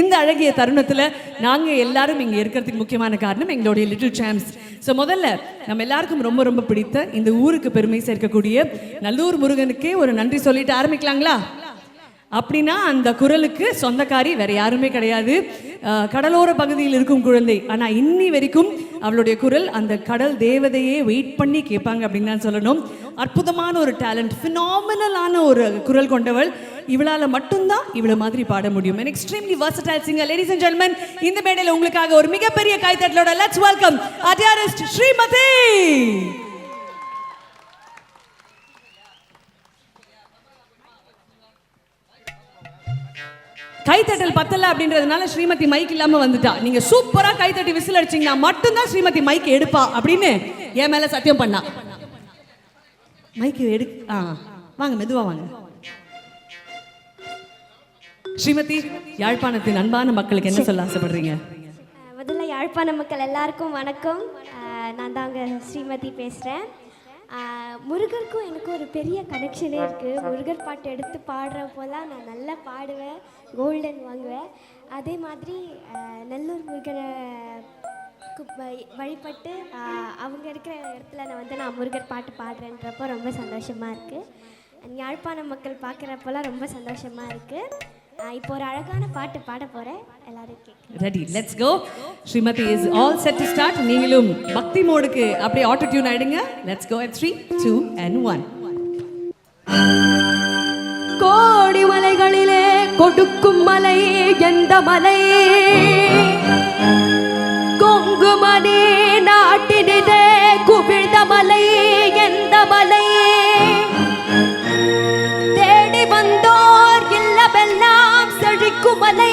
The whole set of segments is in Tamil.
இந்த அழகிய தருணத்தில் நாங்கள் எல்லாரும் இங்கே இருக்கிறதுக்கு முக்கியமான காரணம் எங்களுடைய லிட்டில் சாம்ஸ் ஸோ முதல்ல நம்ம எல்லாருக்கும் ரொம்ப ரொம்ப பிடித்த இந்த ஊருக்கு பெருமை சேர்க்கக்கூடிய நல்லூர் முருகனுக்கே ஒரு நன்றி சொல்லிட்டு ஆரம்பிக்கலாங்களா? அப்படின்னா அந்த குரலுக்கு சொந்தக்காரி வேற யாருமே கிடையாது. கடலோர பகுதியில் இருக்கும் குழந்தை. ஆனால் இன்னி வரைக்கும் அவளுடைய குரல் அந்த கடல் தேவதையே வெயிட் பண்ணி கேட்பாங்க அப்படின்னு தான் சொல்லணும். அற்புதமான ஒரு டேலண்ட் ஃபினாமினலான ஒரு குரல் கொண்டவள். இவளால மட்டும்தான் இவ்வளோ மாதிரி பாட முடியும். And extremely versatile singer ladies and ஜென்மன் இந்த மேடையில் உங்களுக்காக ஒரு மிகப்பெரிய கைத்தட்டலோட லெட்ஸ் வெல்கம் அட்யாரிஸ்ட் ஸ்ரீமதி. கைத்தட்டல் பத்தல அப்படின்றதுனால ஸ்ரீமதி மைக் இல்லாம வந்துட்டா. நீங்க சூப்பரா கைத்தட்டி விசில் அடிச்சீங்கன்னா மட்டும்தான் ஸ்ரீமதி மைக் எடுப்பா அப்படின்னு என் மேல சத்தியம் பண்ணா. மைக் எடு ஆ வாங்க மெதுவா வாங்க. ஸ்ரீமதி யாழ்ப்பாணத்தின் அன்பான மக்களுக்கு என்ன சொல்ல ஆசைப்படுறீங்க? முதல்ல யாழ்ப்பாண மக்கள் எல்லாருக்கும் வணக்கம். நான் தாங்க ஸ்ரீமதி பேசுகிறேன் முருகருக்கும் எனக்கு ஒரு பெரிய கனெக்ஷனே இருக்குது முருகர் பாட்டு எடுத்து பாடுறப்போலாம் நான் நல்லா பாடுவேன். கோல்டன் வாங்குவேன். அதே மாதிரி நல்லூர் முருகரை வழிபட்டு அவங்க இருக்கிற இடத்துல நான் வந்து நான் முருகர் பாட்டு பாடுறேன்றப்போ ரொம்ப சந்தோஷமாக இருக்குது யாழ்ப்பாண மக்கள் பார்க்குறப்போலாம் ரொம்ப சந்தோஷமாக இருக்குது இப்போ ஒரு அழகான பாட்டு பாட போகிறேன் எல்லாரும் ready let's go Srimathi is all set to start நீங்களும் பக்தி மோடுக்கு அப்படியே ஆட்டோ டியூன் ஆயிடுங்க let's go three two and one கோடி மலைகளிலே கொடுக்கும் மலை எந்த மலை? கொங்குமணி நாட்டினிதே குவிழ்ந்த மலை எந்த மலை? தேடி வந்தோர் இல்லவெல்லாம் செழிக்கும் மலை.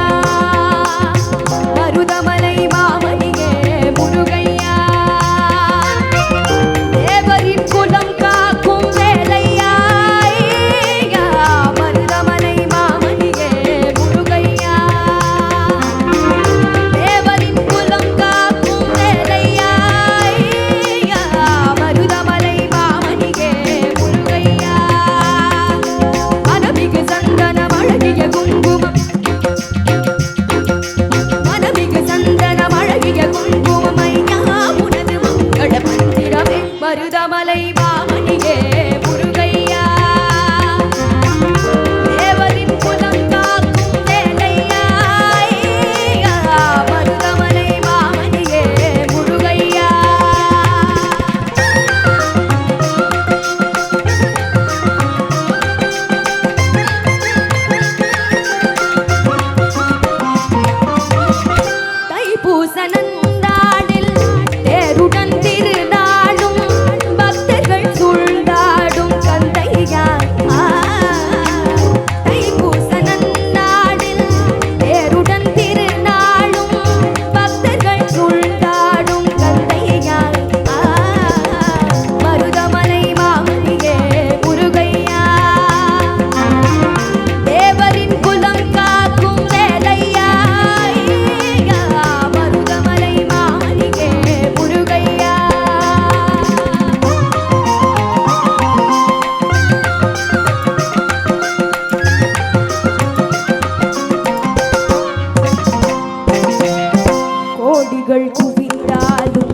கோடிகள் குவிந்தாலும்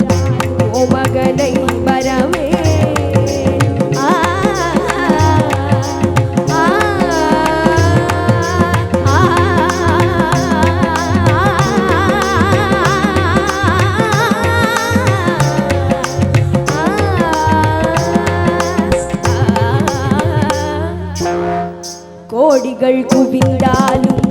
ஓமகனை வரவே ஆ, கோடிகள் குவிந்தாலும்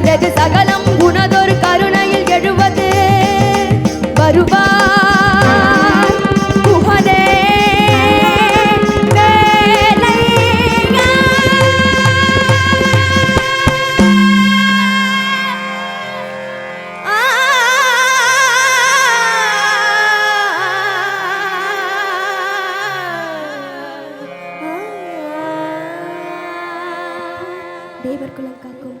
கடலது சகலம். உனதொரு கருணையில் எழுவது. வருவாய் குஹனே வேலையா. ஆ. தேவர் குலம் காக்கும்.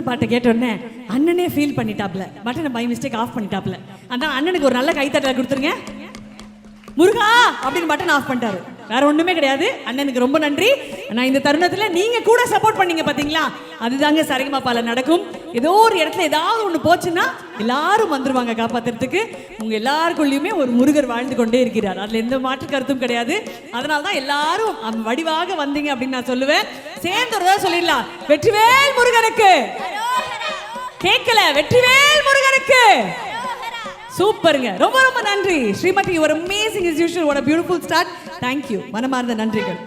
முதல் பாட்டை கேட்டோடனே அண்ணனே ஃபீல் பண்ணிட்டாப்ல. பட்டனை பை மிஸ்டேக் ஆஃப் பண்ணிட்டாப்ல. அதான் அண்ணனுக்கு ஒரு நல்ல கைத்தட்டல் கொடுத்துருங்க. முருகா! அப்படின்னு பட்டன் ஆஃப் பண்ணிட்டாரு. வேற ஒண்ணுமே கிடையாது. அண்ணனுக்கு ரொம்ப நன்றி. நான் இந்த தருணத்துல நீங்க கூட சப்போர்ட் பண்ணீங்க பாத்தீங்களா? அதுதாங்க சரிகமாப்பால நடக்கும். ஏதோ ஒரு இடத்துல ஏதாவது ஒன்று போச்சுன்னா எல்லாரும் வந்துருவாங்க காப்பாத்துறதுக்கு. உங்க எல்லாருக்குள்ளயுமே ஒரு முருகர் வாழ்ந்து கொண்டே இருக்கிறார். அதுல எந்த மாற்று கருத்தும் கிடையாது. அதனால தான் எல்லாரும் வடிவாக வந்தீங்க அப்படின்னு நான் சொல்லுவேன். சேர்ந்து ஒரு சொல்லிடலாம். வெற்றிவேல் முருகனுக்கு. கேட்கல. வெற்றிவேல் முருகனுக்கு. சூப்பருங்க. ரொம்ப ரொம்ப நன்றி. ஸ்ரீமதி ஒரு அமேசிங் இஸ் யூஷுவல் ஒரு பியூட்டிஃபுல் ஸ்டார்ட் தேங்க்யூ மனமார்ந்த நன்றிகள்.